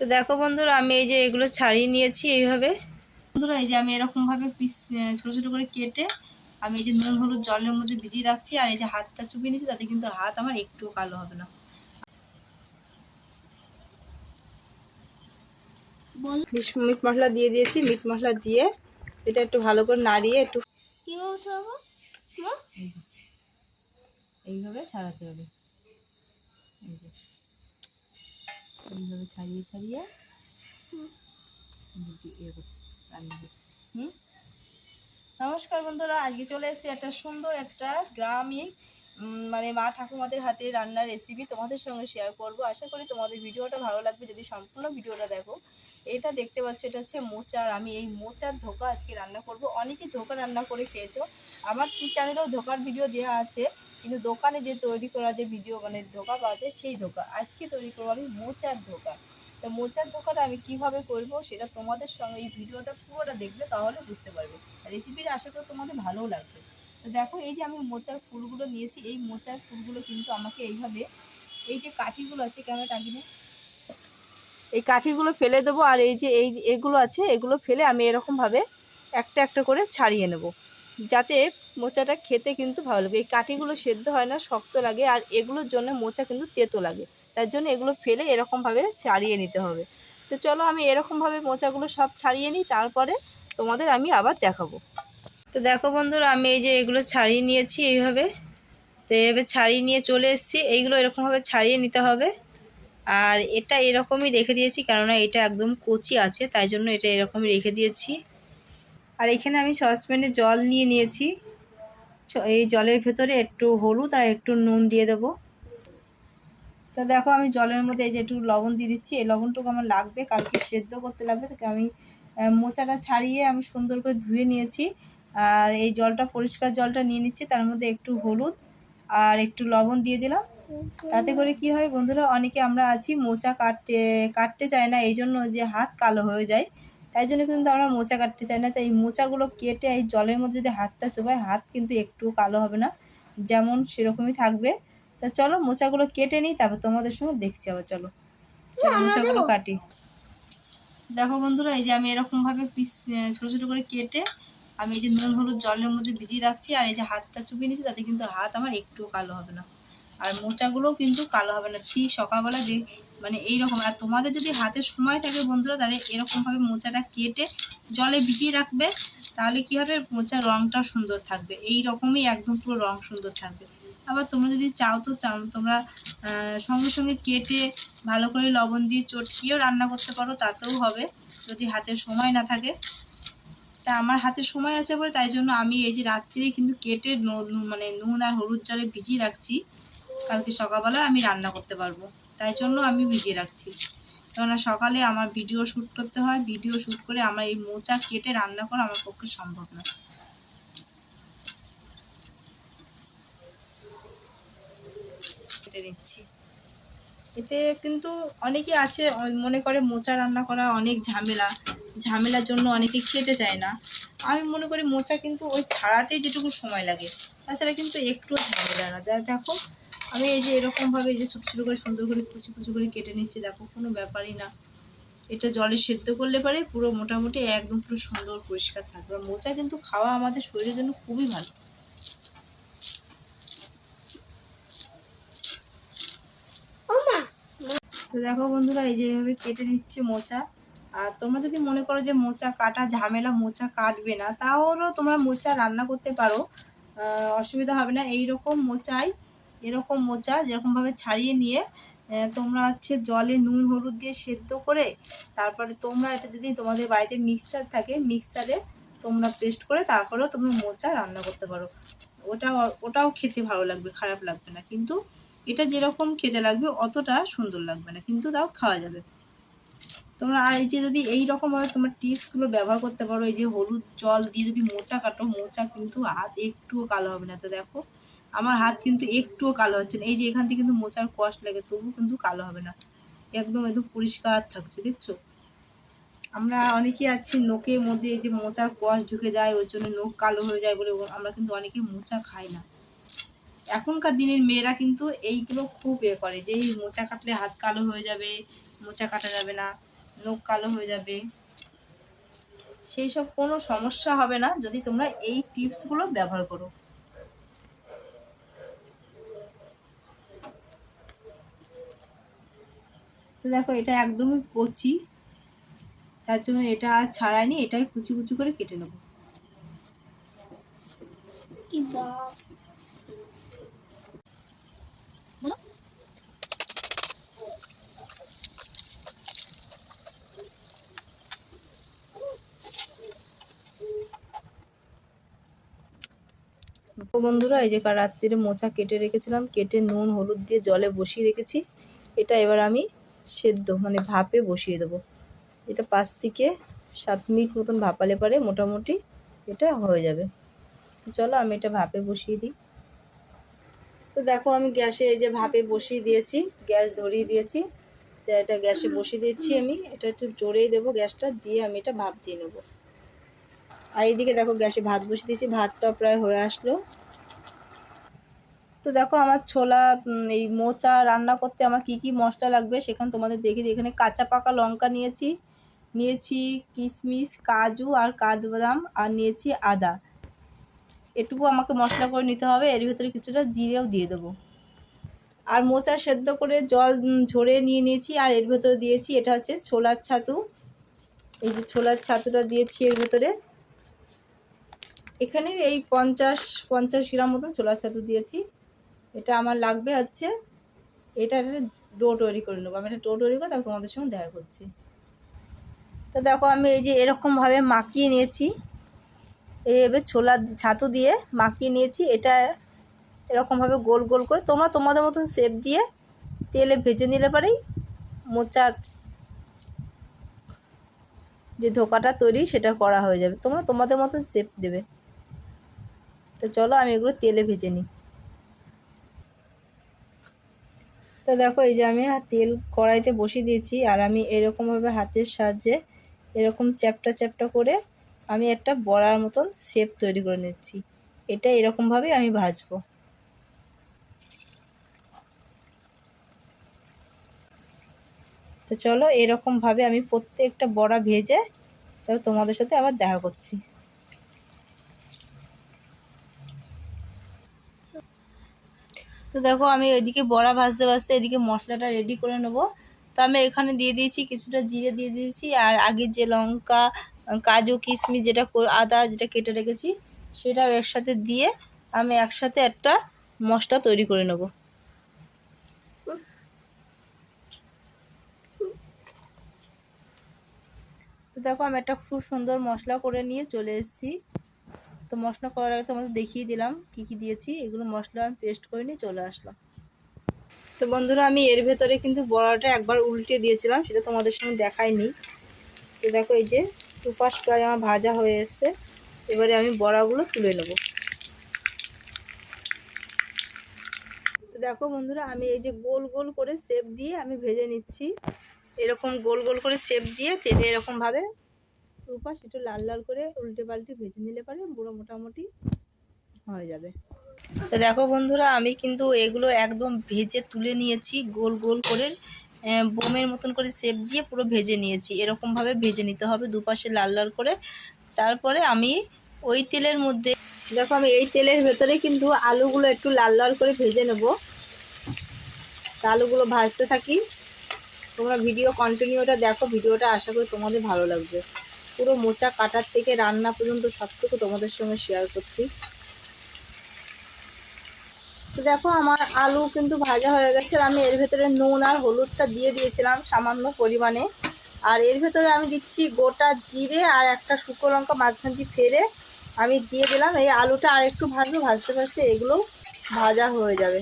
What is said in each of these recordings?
তো দেখো বন্ধুরা আমি এই যে এগুলো ছাড়িয়ে নিয়েছি এইভাবে। বন্ধুরা এই যে আমি এরকমভাবে পিস ছোটো ছোটো করে কেটে আমি এই যে নুন হলুদ জলের মধ্যে ভিজিয়ে রাখছি আর এই যে হাতটা চুপিয়ে নিয়েছি তাতে কিন্তু হাত আমার একটুও কালো হবে না। মিট মিট মশলা দিয়ে দিয়েছি মিট মশলা দিয়ে এটা একটু ভালো করে নাড়িয়ে একটু এইভাবে ছাড়াতে হবে। এই যে এইভাবে ছাড়িয়ে ছাড়িয়ে নমস্কার বন্ধুরা আজকে চলে এসেছি একটা সুন্দর একটা গ্রামীণ মানে মা ঠাকুমাদের হাতে রান্নার রেসিপি তোমাদের সঙ্গে শেয়ার করব। আশা করি তোমাদের ভিডিওটা ভালো লাগবে। যদি সম্পূর্ণ ভিডিওটা দেখো, এটা দেখতে পাচ্ছ, এটা হচ্ছে মোচার। আমি এই মোচার ধোকা আজকে রান্না করব। অনেকে ধোকা রান্না করে খেয়েছো। আমার কি চ্যানেলেও ধোকার ভিডিও দেওয়া আছে, কিন্তু দোকানে যে তৈরি করা যে ভিডিও মানে ধোকা পাওয়া যায়, সেই ধোকা। আজকে তৈরি করব আমি মোচার ধোকা। তো মোচার ধোকাটা আমি কীভাবে করব, সেটা তোমাদের সঙ্গে এই ভিডিওটা পুরোটা দেখবে তাহলে বুঝতে পারবে। রেসিপিটা আশা করি তোমাদের ভালোও লাগবে। তো দেখো, এই যে আমি মোচার ফুলগুলো নিয়েছি, এই মোচার ফুলগুলো কিন্তু আমাকে এইভাবে, এই যে কাঠিগুলো আছে কেন টাকিনে এই কাঠিগুলো ফেলে দেবো, আর এই যে, এই এগুলো আছে, এগুলো ফেলে আমি এরকমভাবে একটা একটা করে ছাড়িয়ে নেব। যাতে মোচাটা খেতে কিন্তু ভালো লাগে। এই কাঠিগুলো সেদ্ধ হয় না, শক্ত লাগে, আর এগুলোর জন্য মোচা কিন্তু তেতো লাগে। তার জন্য এগুলো ফেলে এরকমভাবে ছাড়িয়ে নিতে হবে। তো চলো, আমি এরকমভাবে মোচাগুলো সব ছাড়িয়ে নিই, তারপরে তোমাদের আমি আবার দেখাবো। তো দেখো বন্ধুরা, আমি এই যে এগুলো ছাড়িয়ে নিয়েছি এইভাবে। তো এভাবে ছাড়িয়ে নিয়ে চলে এসেছি। এইগুলো এরকমভাবে ছাড়িয়ে নিতে হবে। আর এটা এরকমই রেখে দিয়েছি, কেননা এটা একদম কচি আছে, তাই জন্য এটা এরকমই রেখে দিয়েছি। আর এখানে আমি সসপ্যানে জল নিয়ে নিয়েছি। এই জলের ভেতরে একটু হলুদ আর একটু নুন দিয়ে দেবো। তো দেখো, আমি জলের মধ্যে এই যে একটু লবণ দিয়ে দিচ্ছি। এই লবণটুকু আমার লাগবে, কালকে সেদ্ধ করতে লাগবে, তাকে আমি মোচাটা ছাড়িয়ে আমি সুন্দর করে ধুয়ে নিয়েছি। আর এই জলটা পরিষ্কার জলটা নিয়ে নিচ্ছি তার মধ্যে একটু হলুদ আর একটু লবণ দিয়ে দিলাম। তাতে করে কি হয় বন্ধুরা অনেকে আমরা আছি মোচা কাটতে কাটতে চায় না এই জন্য যে হাত কালো হয়ে যায় তাই জন্য কিন্তু আমরা মোচা কাটতে চাই না। তাই এই মোচাগুলো কেটে এই জলের মধ্যে যদি হাতটা চোবাই হাত কিন্তু একটু কালো হবে না যেমন সেরকমই থাকবে। তা চলো মোচাগুলো কেটে নিই তারপর তোমাদের সঙ্গে দেখছি আবার চলো। চলো, মোচাগুলো কাটি। দেখো বন্ধুরা এই যে আমি এরকমভাবে পিস ছোটো ছোটো করে কেটে আমি এই যে নুন, হলুদ জলের মধ্যে ভিজিয়ে রাখছি আর এই যে হাতটা চুপিয়ে নিয়েছি, তাতে কিন্তু হাত আমার একটুও কালো হবে না। আর মোচাগুলোও কিন্তু কালো হবে না। ঠিক সকালবেলা যে মানে এইরকম। আর তোমাদের যদি হাতে সময় থাকে বন্ধুরা, তাহলে এরকমভাবে মোচাটা কেটে জলে ভিজিয়ে রাখবে, তাহলে কি হবে? মোচার রঙটা সুন্দর থাকবে। এই রকমই একদম পুরো রং সুন্দর থাকবে। আবার তোমরা যদি চাও তো চাও, তোমরা সঙ্গে সঙ্গে কেটে ভালো করে লবণ দিয়ে চটকিয়েও রান্না করতে পারো, তাতেও হবে। যদি হাতে সময় না থাকে তা আমার হাতে সময় আছে বলে তাই জন্য আমি এই যে রাত্রিরে কিন্তু কেটে মানে নুন আর হলুদ জলে ভিজিয়ে রাখছি। কালকে সকালবেলা আমি রান্না করতে পারব। তাই জন্য আমি ভিজিয়ে রাখছি। কেননা সকালে আমার ভিডিও শ্যুট করতে হয়। ভিডিও শ্যুট করে আমার এই মোচা কেটে রান্না করা আমার পক্ষে সম্ভব না। কেটে নিচ্ছি। এতে কিন্তু অনেকে আছে মনে করে মোচা রান্না করা অনেক ঝামেলা। ঝামেলার জন্য অনেকে খেতে চায় না। আমি মনে করি মোচা কিন্তু ওই ছাড়াতেই যেটুকু সময় লাগে। তাছাড়া কিন্তু একটু ঝামেলা না। দেখো, আমি এই যে এরকমভাবে এই যে ছোটো ছোটো করে সুন্দর করে কুচি কুচি করে কেটে নিচ্ছি, দেখো, কোনো ব্যাপারই না। এটা জলে সেদ্ধ করলে পারে, পুরো মোটামুটি একদম পুরো সুন্দর পরিষ্কার থাকবে মোচা কিন্তু খাওয়া আমাদের শরীরের জন্য খুবই ভালো। তো দেখো বন্ধুরা, এই যে এইভাবে কেটে নিচ্ছে মোচা। আর তোমরা যদি মনে করো যে মোচা কাটা ঝামেলা, মোচা কাটবে না তাহলেও তোমরা মোচা রান্না করতে পারো। অসুবিধা হবে না এই রকম মোচাই, এরকম মোচা যেরকমভাবে ছাড়িয়ে নিয়ে তোমরা হচ্ছে জলে নুন, হলুদ দিয়ে সেদ্ধ করে, তারপরে তোমরা এটা যদি তোমাদের বাড়িতে মিক্সচার থাকে মিক্সচারে তোমরা পেস্ট করে তারপরেও তোমরা মোচা রান্না করতে পারো। ওটা ওটাও খেতে ভালো লাগবে, খারাপ লাগবে না। কিন্তু এটা যেরকম খেতে লাগবে, অতটা সুন্দর লাগবে না, কিন্তু তাও খাওয়া যাবে। তোমরা আর এই যে যদি এই রকমভাবে তোমার টিপসগুলো ব্যবহার করতে পারো, এই যে হলুদ জল দিয়ে যদি মোচা কাটো, মোচা কিন্তু হাত একটুও কালো হবে না। তো দেখো, আমার হাত কিন্তু একটুও কালো হচ্ছে না। এই যে এখান থেকে কিন্তু মোচার কষ্ট লাগে, তবু কিন্তু কালো হবে না। একদম একদম পরিষ্কার থাকছে, দেখছ? আমরা অনেকেই আছি নোকের মধ্যে যে মোচার কষ ঢুকে যায় ওই জন্য নোক কালো হয়ে যায় বলে, আমরা কিন্তু অনেকে মোচা খাই না। এখনকার দিনের মেয়েরা কিন্তু এইগুলো খুব এ করে যে মোচা কাটলে হাত কালো হয়ে যাবে, মোচা কাটা যাবে না, নখ কালো হয়ে যাবে। সেই সব কোনো সমস্যা হবে না যদি তোমরা এই টিপসগুলো ব্যবহার করো। তো দেখো এটা একদমই কচি, তার জন্য এটা আর ছাড়াইনি এটাই কুচি কুচি করে কেটে নেব। বন্ধুরা, এই যে রাত্রিরে মোচা কেটে রেখেছিলাম। কেটে নুন, হলুদ দিয়ে জলে বসিয়ে রেখেছি। এটা এবার আমি সেদ্ধ মানে ভাপে বসিয়ে দেবো। এটা পাঁচ থেকে সাত মিনিট মতন ভাপালে পারে মোটামুটি এটা হয়ে যাবে। চলো আমি এটা ভাপে বসিয়ে দিই। তো দেখো আমি গ্যাসে এই যে ভাপে বসিয়ে দিয়েছি, গ্যাস ধরিয়ে দিয়েছি। তো এটা গ্যাসে বসিয়ে দিয়েছি আমি। এটা একটু জোরেই দেবো গ্যাসটা, দিয়ে আমি এটা ভাপ দিয়ে নেব। আর এইদিকে দেখো গ্যাসে ভাত বসিয়ে দিয়েছি। ভাতটা প্রায় হয়ে আসলো। তো দেখো আমার ছোলা এই মোচা রান্না করতে আমার কি কি মশলা লাগবে সেখানে তোমাদের দেখি। এখানে কাঁচা পাকা লঙ্কা নিয়েছি নিয়েছি কিশমিশ, কাজু আর কাঠবাদাম আর নিয়েছি আদা। এটুকু আমাকে মশলা করে নিতে হবে, এর ভিতরে কিছুটা জিরেও দিয়ে দেবো। আর মোচা সেদ্ধ করে জল ঝরে নিয়ে নিয়েছি আর এর ভেতরে দিয়েছি, এটা হচ্ছে ছোলার ছাতু। এই যে ছোলার ছাতুটা দিয়েছি এর ভেতরে। এখানে এই পঞ্চাশ পঞ্চাশ গ্রাম মতন ছোলার ছাতু দিয়েছি। এটা আমার লাগবে হচ্ছে, এটা ডো তৈরি করে নেব। আমি একটা ডো তৈরি করে তারপর তোমাদের সঙ্গে দেখা করছি। তো দেখো, আমি এই যে এরকমভাবে মাখিয়ে নিয়েছি। এইভাবে ছোলা ছাতু দিয়ে মাখিয়ে নিয়েছি। এটা এরকমভাবে গোল গোল করে তোমরা তোমাদের মতন শেপ দিয়ে তেলে ভেজে নিলে পারেই মোচার যে ধোকাটা তৈরি সেটা করা হয়ে যাবে। তোমরা তোমাদের মতন শেপ দেবে। তো চলো আমি এগুলো তেলে ভেজে নিই। তো দেখো, এই যে আমি তেল কড়াইতে বসিয়ে দিয়েছি, আর আমি এরকমভাবে হাতের সাহায্যে এরকম চ্যাপটা চ্যাপটা করে আমি একটা বড়ার মতন শেপ তৈরি করে নিচ্ছি। এটা এরকমভাবেই আমি ভাজবো। তো চলো, এরকমভাবে আমি প্রত্যেকটা বড়া ভেজে তবে তোমাদের সাথে আবার দেখা করছি। তো দেখো আমি ওইদিকে বড়া ভাজতে ভাজতে এদিকে মশলাটা রেডি করে নেব। তো আমি এখানে দিয়ে দিয়েছি কিছুটা জিরে দিয়ে দিয়েছি আর আগে যে লঙ্কা, কাজু, কিশমিশ যেটা আদা যেটা কেটে রেখেছি সেটাও একসাথে দিয়ে আমি একসাথে একটা মশলা তৈরি করে নেব। তো দেখো আমি একটা খুব সুন্দর মশলা করে নিয়ে চলে এসেছি। তো মশলা করার আগে তোমাদের দেখিয়ে দিলাম কি কি দিয়েছি। এগুলো মশলা আমি পেস্ট করে নিয়ে চলে আসলাম। তো বন্ধুরা, আমি এর ভেতরে কিন্তু বড়াটা একবার উল্টে দিয়েছিলাম, সেটা তোমাদের সঙ্গে দেখাইনি। তো দেখো এই যে দুপাশ প্রায় আমার ভাজা হয়ে এসছে। এবারে আমি বড়াগুলো তুলে নেব। দেখো বন্ধুরা, আমি এই যে গোল গোল করে সেপ দিয়ে আমি ভেজে নিচ্ছি। এরকম গোল গোল করে সেপ দিয়ে তেলে এরকমভাবে দুপাশ একটু লাল লাল করে উল্টে পাল্টে ভেজে নিলে পারে, পুরো মোটামুটি হয়ে যাবে। তো দেখো বন্ধুরা, আমি কিন্তু এগুলো একদম ভেজে তুলে নিয়েছি, গোল গোল করে বোমের মতন করে সেপ দিয়ে পুরো ভেজে নিয়েছি। এরকমভাবে ভেজে নিতে হবে, দুপাশে লাল লাল করে। তারপরে আমি ওই তেলের মধ্যে, দেখো আমি এই তেলের ভেতরে কিন্তু আলুগুলো একটু লাল লাল করে ভেজে নেব। আলুগুলো ভাজতে থাকি। তোমরা ভিডিও কন্টিনিউটা দেখো ভিডিওটা আশা করি তোমাদের ভালো লাগবে। পুরো মোচা কাটার থেকে রান্না পর্যন্ত সবটুকু তোমাদের সঙ্গে শেয়ার করছি। তো দেখো, আমার আলু কিন্তু ভাজা হয়ে গেছে আমি এর ভেতরে নুন আর হলুদটা দিয়ে দিয়েছিলাম সামান্য পরিমাণে। আর এর ভেতরে আমি দিচ্ছি গোটা জিরে আর একটা শুকনো লঙ্কা মাঝখান দিয়ে ফেরে আমি দিয়ে দিলাম। এই আলুটা আর একটু ভাজবো, ভাজতে ভাজতে এগুলো ভাজা হয়ে যাবে।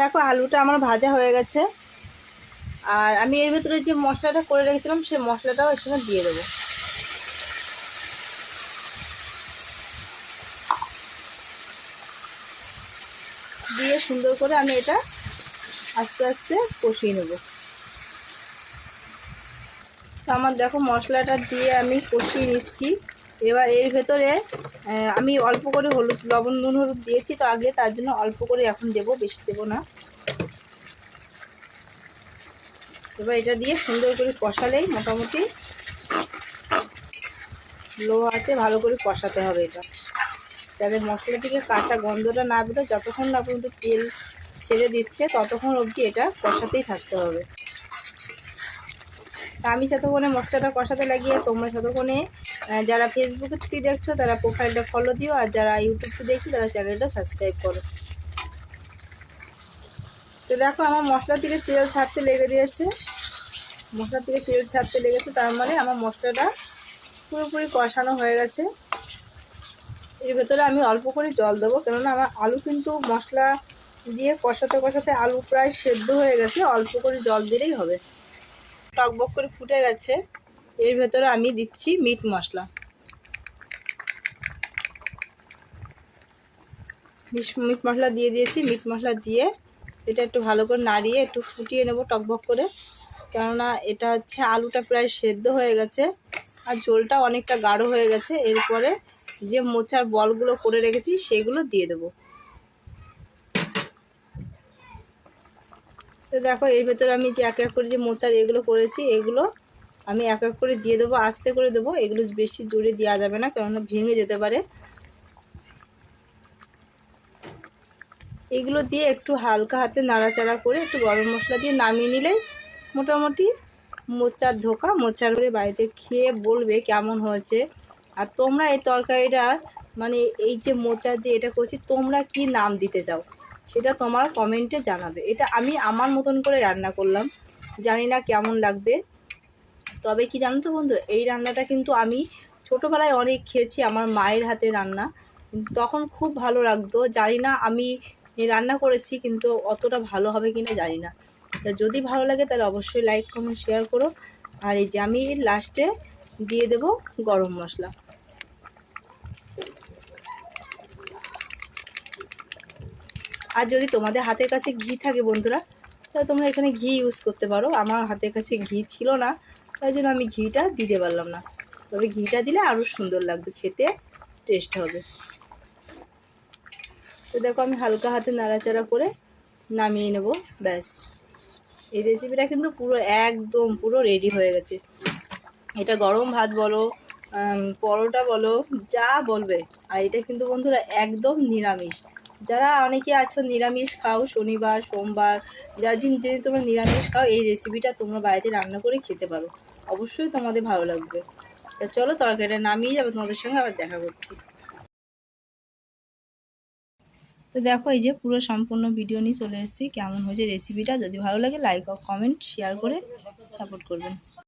দেখো আলুটা আমার ভাজা হয়ে গেছে। আর আমি এর ভেতরে যে মশলাটা করে রেখেছিলাম, সেই মশলাটাও এর সঙ্গে দিয়ে দেবো। দিয়ে সুন্দর করে আমি এটা আস্তে আস্তে কষিয়ে নেব। তো আমার দেখো মশলাটা দিয়ে আমি কষিয়ে নিচ্ছি। এবার এর ভেতরে আমি অল্প করে হলুদ লবণ নুন হলুদ দিয়েছি তো আগে তার জন্য অল্প করে এখন দেবো বেশি দেবো না। এবার এটা দিয়ে সুন্দর করে কষালেই মোটামুটি। লো আছে ভালো করে কষাতে হবে এটা। যাতে মশলা থেকে কাঁচা গন্ধটা না বেরো যতক্ষণ না পর্যন্ত তেল ছেড়ে দিচ্ছে ততক্ষণ অবধি এটা কষাতেই থাকতে হবে। তা আমি যতক্ষণে মশলাটা কষাতে লাগিয়ে তোমরা ততক্ষণে আহ, যারা ফেসবুকে থেকে দেখছ, তারা প্রোফাইলটা ফলো দিও, আর যারা ইউটিউব থেকে দেখছ, তারা চ্যানেলটা সাবস্ক্রাইব করো। তো দেখো, আমার মশলা থেকে তেল ছাড়তে লেগে দিয়েছে। মশলা থেকে তেল ছাড়তে লেগেছে, তার মানে আমার মশলাটা পুরোপুরি কষানো হয়ে গেছে। এর ভেতরে আমি অল্প করে জল দেবো, কেননা আমার আলু কিন্তু মশলা দিয়ে কষাতে কষাতে আলু প্রায় সেদ্ধ হয়ে গেছে, অল্প করে জল দিলেই হবে। টকবক করে ফুটে গেছে। এর ভেতরে আমি দিচ্ছি মিট মশলা। মিশ- মিট মশলা দিয়ে দিয়েছি, মিট মশলা দিয়ে এটা একটু ভালো করে নাড়িয়ে একটু ফুটিয়ে নেব টকবক করে। কেননা এটা হচ্ছে আলুটা প্রায় সেদ্ধ হয়ে গেছে আর ঝোলটা অনেকটা গাঢ় হয়ে গেছে। এরপরে যে মোচার বলগুলো করে রেখেছি সেগুলো দিয়ে দেবো। তো দেখো এর ভেতরে আমি যে এক এক করে যে মোচার এগুলো করেছি, এগুলো আমি এক এক করে দিয়ে দেবো, আস্তে করে দেবো, এগুলো বেশি জোরে দেওয়া যাবে না, কেননা ভেঙে যেতে পারে। এগুলো দিয়ে একটু হালকা হাতে নাড়াচাড়া করে একটু গরম মশলা দিয়ে নামিয়ে নিলে মোটামুটি মোচার ধোকা, মোচার করে বাড়িতে খেয়ে বলবে কেমন হয়েছে। আর তোমরা এই তরকারিটা মানে এই যে মোচার যে এটা করছি, তোমরা কি নাম দিতে চাও? সেটা তোমার কমেন্টে জানাবে। এটা আমি আমার মতন করে রান্না করলাম। জানি না কেমন লাগবে। তবে কি জানো তো বন্ধু, এই রান্নাটা কিন্তু আমি ছোটোবেলায় অনেক খেয়েছি, আমার মায়ের হাতে রান্না। তখন খুব ভালো লাগতো, জানি না আমি রান্না করেছি কিন্তু অতটা ভালো হবে কিনা জানি না। তা যদি ভালো লাগে তাহলে অবশ্যই লাইক কমেন্ট শেয়ার করো। আর এই যে আমি লাস্টে দিয়ে দেব গরম মশলা। আর যদি তোমাদের হাতের কাছে ঘি থাকে বন্ধুরা, তাহলে তোমরা এখানে ঘি ইউজ করতে পারো। আমার হাতের কাছে ঘি ছিল না তাই জন্য আমি ঘিটা দিতে পারলাম না। তবে ঘিটা দিলে আরও সুন্দর লাগবে, খেতে টেস্ট হবে। তো দেখো আমি হালকা হাতে নাড়াচাড়া করে নামিয়ে নেব, ব্যাস। এই রেসিপিটা কিন্তু পুরো একদম পুরো রেডি হয়ে গেছে। এটা গরম ভাত বলো পরোটা বলো, যা বলবে। আর এটা কিন্তু বন্ধুরা একদম নিরামিষ। যারা অনেকে আছো নিরামিষ খাও, শনিবার, সোমবার, যা দিন যেদিন তোমরা নিরামিষ খাও, এই রেসিপিটা তোমরা বাড়িতে রান্না করে খেতে পারো। অবশ্যই তোমাদের ভালো লাগবে। তা চলো তরকারিটা নামিয়ে যাবে তোমাদের সঙ্গে আবার দেখা করছি। তো দেখো এই যে পুরো সম্পূর্ণ ভিডিও নিয়ে চলে এসেছি। কেমন হয়েছে রেসিপিটা যদি ভালো লাগে লাইক কমেন্ট শেয়ার করে সাপোর্ট করবেন।